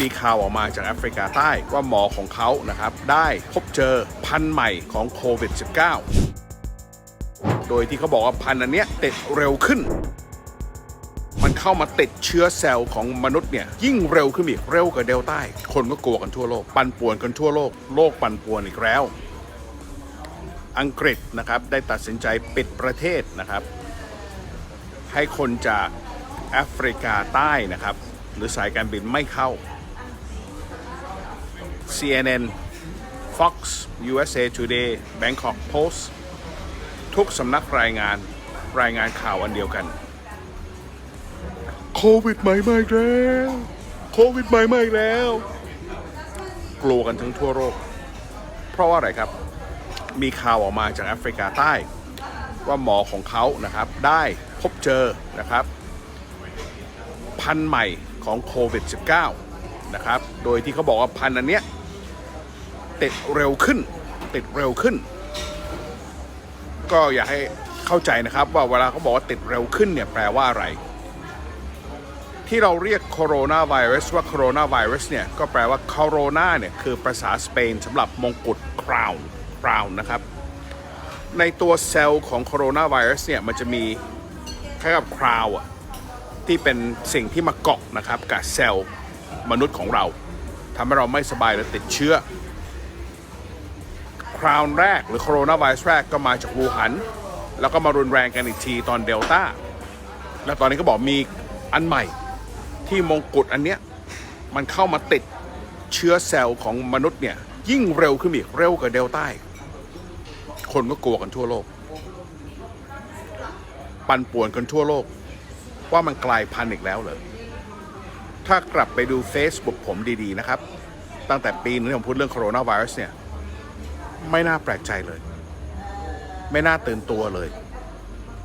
มีข่าวออกมาจากแอฟริกาใต้ว่าหมอของเขานะครับ ได้พบเจอพันธุ์ใหม่ของโควิด -19 โดยที่เขาบอกว่าพันธุ์อันเนี้ยติดเร็วขึ้น มันเข้ามาติดเชื้อเซลล์ของมนุษย์เนี่ย ยิ่งเร็วขึ้นอีกเร็วกว่าเดลต้าคนก็กลัวกันทั่วโลก ปั่นป่วนกันทั่วโลก โลกปั่นป่วนอีกแล้ว อังกฤษนะครับได้ตัดสินใจปิดประเทศนะครับ ให้คนจากแอฟริกาใต้นะครับ หรือสายการบินไม่เข้า CNN Fox USA Today Bangkok Post ทุกสำนักรายงานรายงานข่าวอันเดียวกัน โควิดใหม่มาอีกแล้ว โควิดใหม่มาอีกแล้ว กลัวกันทั้งทั่วโลก เพราะว่าอะไรครับ มีข่าวออกมาจากแอฟริกาใต้ ว่าหมอของเขานะครับ ได้พบเจอนะครับ พันธุ์ใหม่ของโควิด -19 นะครับ โดยที่เขาบอกว่าพันธุ์อันเนี้ย ติดเร็วขึ้น ติดเร็วขึ้น ก็อยากให้เข้าใจนะครับ ว่าเวลาเขาบอกว่าติดเร็วขึ้นเนี่ยแปลว่าอะไร ที่เราเรียกโคโรนาไวรัสว่าโคโรนาไวรัสเนี่ยก็แปลว่าโคโรนาเนี่ยคือภาษาสเปนสำหรับมงกุฎคราวน์คราวน์นะครับ ในตัวเซลล์ของโคโรนาไวรัสเนี่ยมันจะมีคล้ายกับคราวอะที่เป็นสิ่งที่มาเกาะนะครับกับเซลล์มนุษย์ของเราทำให้เราไม่สบายและติดเชื้อ คราวน์แรกหรือโคโรนาไวรัสแรกก็มาจากวูหัน แล้วก็มารุนแรงกันอีกทีตอนเดลต้า แล้วตอนนี้ก็บอกมีอันใหม่ที่มงกุฎอันเนี้ยมันเข้ามาติดเชื้อเซลล์ของมนุษย์เนี่ย ยิ่งเร็วขึ้นอีกเร็วกว่าเดลต้าคนก็กลัวกันทั่วโลก ปั่นป่วนกันทั่วโลก ว่ามันกลายพันธุ์อีกแล้วเหรอถ้ากลับไปดู Facebook ผมดีๆนะครับ ตั้งแต่ปีนึงที่ผมพูดเรื่องโคโรนาไวรัสเนี่ย ไม่น่าแปลกใจเลย ไม่น่าตื่นตัวเลย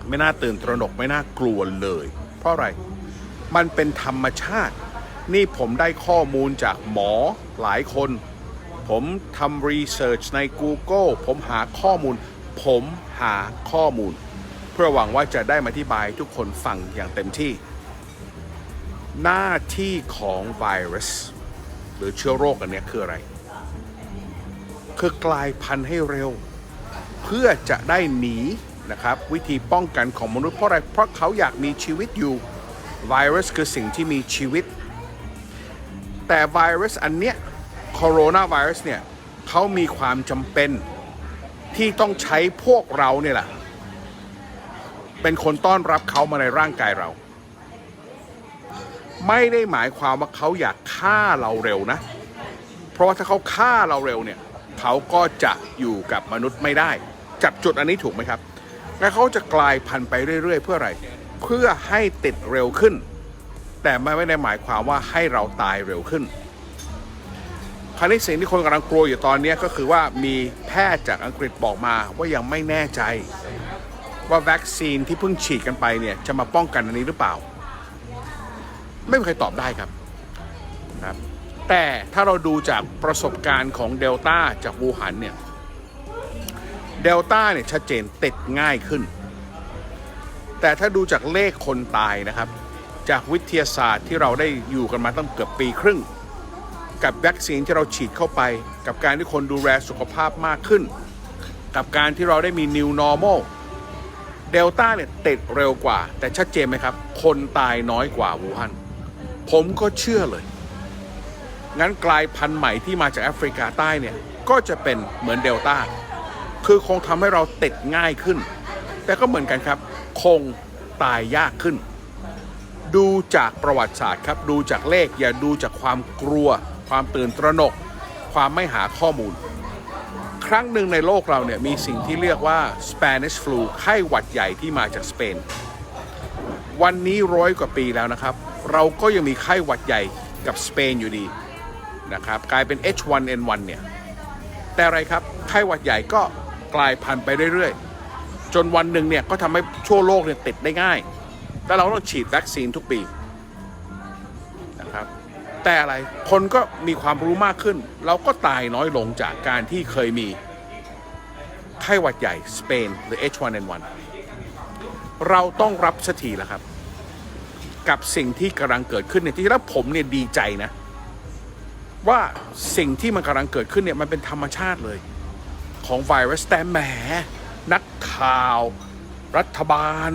ไม่น่าตื่นตระหนกไม่น่ากลัวเลย เพราะอะไร มันเป็นธรรมชาติ นี่ผมได้ข้อมูลจากหมอหลายคน ผมทำรีเสิร์ชใน Google ผมหาข้อมูล ผมหาข้อมูล เพื่อหวังว่าจะได้มาอธิบายทุกคนฟังอย่างเต็มที่ หน้าที่ของไวรัส หรือเชื้อโรคอันนี้คืออะไร คือกลายพันธุ์ให้เร็ว เพื่อจะได้หนีนะครับวิธีป้องกันของมนุษย์เพราะอะไรเพราะเขาอยากมีชีวิตอยู่ไวรัสคือสิ่งที่มีชีวิต แต่ไวรัสอันเนี้ยโคโรนาไวรัสเนี่ยเขามีความจำเป็นที่ต้องใช้พวกเราเนี่ยแหละเป็นคนต้อนรับเขามาในร่างกายเรา ไม่ได้หมายความว่าเขาอยากฆ่าเราเร็วนะ เพราะว่าถ้าเขาฆ่าเราเร็วเนี่ย เขาก็จะอยู่กับมนุษย์ไม่ได้ จับจุดอันนี้ถูกไหมครับ และเขาจะกลายพันธุ์ไปเรื่อย ๆ เพื่ออะไร เพื่อให้ติดเร็วขึ้น แต่ไม่ได้หมายความว่าให้เราตายเร็วขึ้นคราวนี้สิ่งที่คนกำลังกลัวอยู่ตอนนี้ก็คือว่ามีแพทย์จากอังกฤษบอกมาว่ายังไม่แน่ใจ ว่าวัคซีนที่เพิ่งฉีดกันไปเนี่ยจะมาป้องกันอันนี้หรือเปล่า ไม่มีใครตอบได้ครับครับ แต่ถ้าเราดูจากประสบการณ์ของเดลต้าจากวูหันเนี่ยเดลต้าเนี่ยชัดเจนติดง่ายขึ้น แต่ถ้าดูจากเลขคนตายนะครับ จากวิทยาศาสตร์ที่เราได้อยู่กันมาตั้งเกือบปีครึ่ง กับวัคซีนที่เราฉีดเข้าไป กับการที่คนดูแลสุขภาพมากขึ้น กับการที่เราได้มี new normal เดลต้าเนี่ยติดเร็วกว่า แต่ชัดเจนไหมครับ คนตายน้อยกว่าวูฮันผมก็เชื่อเลย งั้นกลายพันธุ์ใหม่ที่มาจากแอฟริกาใต้เนี่ย ก็จะเป็นเหมือนเดลต้า คือคงทำให้เราติดง่ายขึ้น แต่ก็เหมือนกันครับ คงตายยากขึ้น ดูจากประวัติศาสตร์ครับ ดูจากเลขอย่าดูจากความกลัว ความตื่นตระหนก ความไม่หาข้อมูล ครั้งหนึ่งในโลกเราเนี่ยมีสิ่งที่เรียกว่า Spanish flu ไข้หวัดใหญ่ที่มาจากสเปน วันนี้ร้อยกว่าปีแล้วนะครับ เราก็ยังมีไข้หวัดใหญ่กับสเปนอยู่ดี นะครับกลายเป็น H1N1 เนี่ยแต่อะไรครับไข้หวัดใหญ่ก็กลายพันธุ์ไปเรื่อยๆ จนวันหนึ่งเนี่ยก็ทำให้ทั่วโลกเนี่ยติดได้ง่าย แต่เราต้องฉีดวัคซีนทุกปีนะครับแต่อะไรคนก็มีความรู้มากขึ้น เราก็ตายน้อยลงจากการที่เคยมีไข้หวัดใหญ่สเปนหรือ H1N1 เราต้องรับสักทีแล้วครับ กับสิ่งที่กำลังเกิดขึ้นเนี่ยที่แล้วผมเนี่ยดีใจนะ ว่าสิ่งที่มันกำลังเกิดขึ้นเนี่ยมันเป็นธรรมชาติเลยของไวรัสแต่แหมนักข่าว รัฐบาล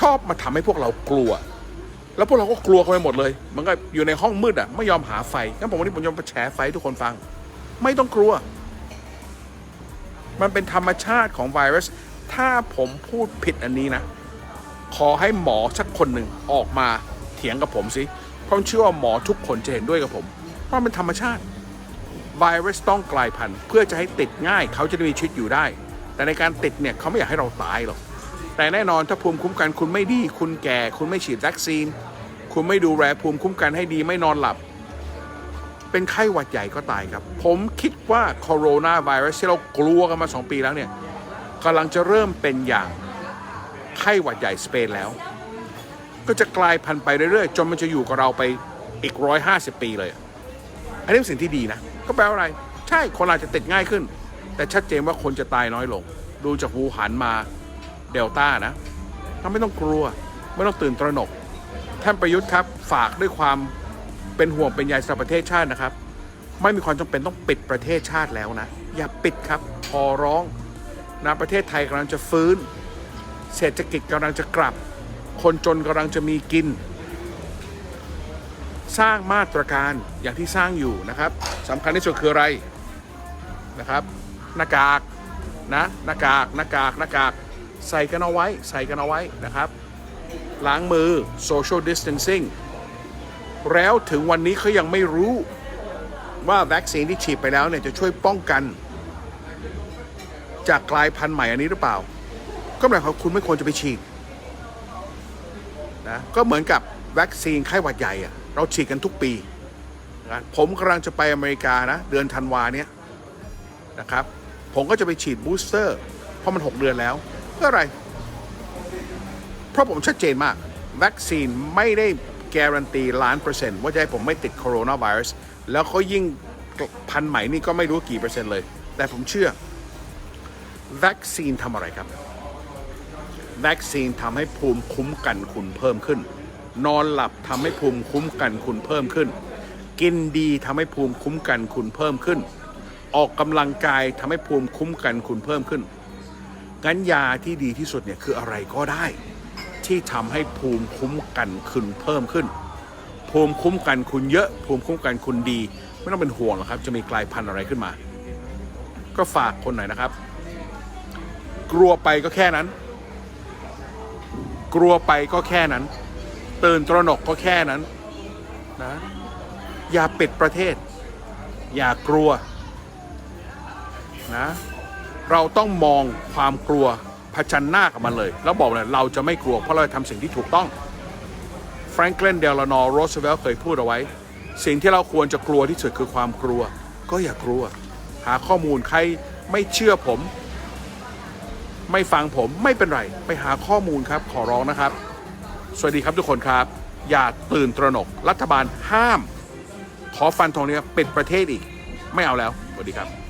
ชอบมาทำให้พวกเรากลัว แล้วพวกเราก็กลัวกันไปหมดเลย มันก็อยู่ในห้องมืดอะไม่ยอมหาไฟงั้นผมวันนี้ผมจะมาแฉไฟทุกคนฟัง ไม่ต้องกลัว มันเป็นธรรมชาติของไวรัส ถ้าผมพูดผิดอันนี้นะ ขอให้หมอสักคนหนึ่งออกมาเถียงกับผมสิเพราะเชื่อว่าหมอทุกคนจะเห็นด้วยกับผม เพราะมันเป็นธรรมชาติ ไวรัสต้องกลายพันธุ์เพื่อจะให้ติดง่าย เขาจะได้มีชีวิตอยู่ได้ แต่ในการติดเนี่ยเขาไม่อยากให้เราตายหรอก แต่แน่นอนถ้าภูมิคุ้มกันคุณไม่ดี คุณแก่ คุณไม่ฉีดวัคซีน คุณไม่ดูแลภูมิคุ้มกันให้ดีไม่นอนหลับ เป็นไข้หวัดใหญ่ก็ตายครับ ผมคิดว่าโคโรนาไวรัสที่เรากลัวกันมา 2 ปีแล้วเนี่ยกำลังจะเริ่มเป็นอย่างไข้หวัดใหญ่สเปนแล้ว ก็จะกลายพันธุ์ไปเรื่อยๆ จนมันจะอยู่กับเราไปอีก 150 ปีเลย อันนี้เป็นสิ่งที่ดีนะ ก็แปลว่าอะไร ใช่คนอาจจะติดง่ายขึ้น แต่ชัดเจนว่าคนจะตายน้อยลง ดูจากวูหันมาเดลต้านะท่านไม่ต้องกลัว ไม่ต้องตื่นตระหนก ท่านประยุทธ์ครับ ฝากด้วยความเป็นห่วงเป็นใยสำหรับประเทศชาตินะครับ ไม่มีความจำเป็นต้องปิดประเทศชาติแล้วนะ อย่าปิดครับ พอร้องนะประเทศไทยกำลังจะฟื้น เศรษฐกิจกำลังจะกลับ คนจนกำลังจะมีกิน สร้างมาตรการอย่างที่สร้างอยู่นะครับสำคัญที่สุดคืออะไรนะครับหน้ากากนะหน้ากากหน้ากากหน้ากากใส่กันเอาไว้ใส่กันเอาไว้นะครับ ล้างมือ social distancing แล้วถึงวันนี้เขายังไม่รู้ว่าวัคซีนที่ฉีดไปแล้วเนี่ยจะช่วยป้องกัน จากกลายพันธุ์ใหม่อันนี้หรือเปล่า ก็หมายความคุณไม่ควรจะไปฉีดนะก็เหมือนกับวัคซีนไข้หวัดใหญ่อะ เราฉีดกันทุกปีนะผมกำลังจะไปอเมริกานะ เดือนธันวาเนี้ยนะครับ ผมก็จะไปฉีดบูสเตอร์ เพราะมัน 6 เดือนแล้ว เพื่ออะไร เพราะผมชัดเจนมาก วัคซีนไม่ได้การันตีล้านเปอร์เซ็นต์ว่าจะให้ผมไม่ติดโคโรนาไวรัสแล้วเขายิ่งพันใหม่นี่ก็ไม่รู้กี่เปอร์เซ็นต์เลย แต่ผมเชื่อวัคซีนทำอะไรครับวัคซีนทำให้ภูมิคุ้มกันคุณเพิ่มขึ้น นอนหลับทำให้ภูมิคุ้มกันคุณเพิ่มขึ้น กินดีทำให้ภูมิคุ้มกันคุณเพิ่มขึ้น ออกกำลังกายทำให้ภูมิคุ้มกันคุณเพิ่มขึ้นงั้นยาที่ดีที่สุดเนี่ยคืออะไรก็ได้ ที่ทำให้ภูมิคุ้มกันคุณเพิ่มขึ้น ภูมิคุ้มกันคุณเยอะ ภูมิคุ้มกันคุณดี ไม่ต้องเป็นห่วงหรอกครับ จะมีกลายพันธุ์อะไรขึ้นมา ก็ฝากคนหน่อยนะครับ กลัวไปก็แค่นั้น กลัวไปก็แค่นั้น ตื่นตระหนกก็แค่นั้นนะอย่าปิดประเทศ อย่ากลัวนะเราต้องมองความกลัวผชันหน้ากับมันเลย แล้วบอกเลยเราจะไม่กลัวเพราะเราทำสิ่งที่ถูกต้องแฟรง k ลินเดลานอโรสเวลเคยพูดเอาไว้ สิ่งที่เราควรจะกลัวที่สุดคือความกลัว ก็อย่ากลัว หาข้อมูลใครไม่เชื่อผม ไม่ฟังผมไม่เป็นไร ไปหาข้อมูลครับขอร้องนะครับ สวัสดีครับทุกคนครับ อย่าตื่นตระหนก รัฐบาลห้าม ขอฟันธงเนี้ยปิดประเทศอีก ไม่เอาแล้ว สวัสดีครับ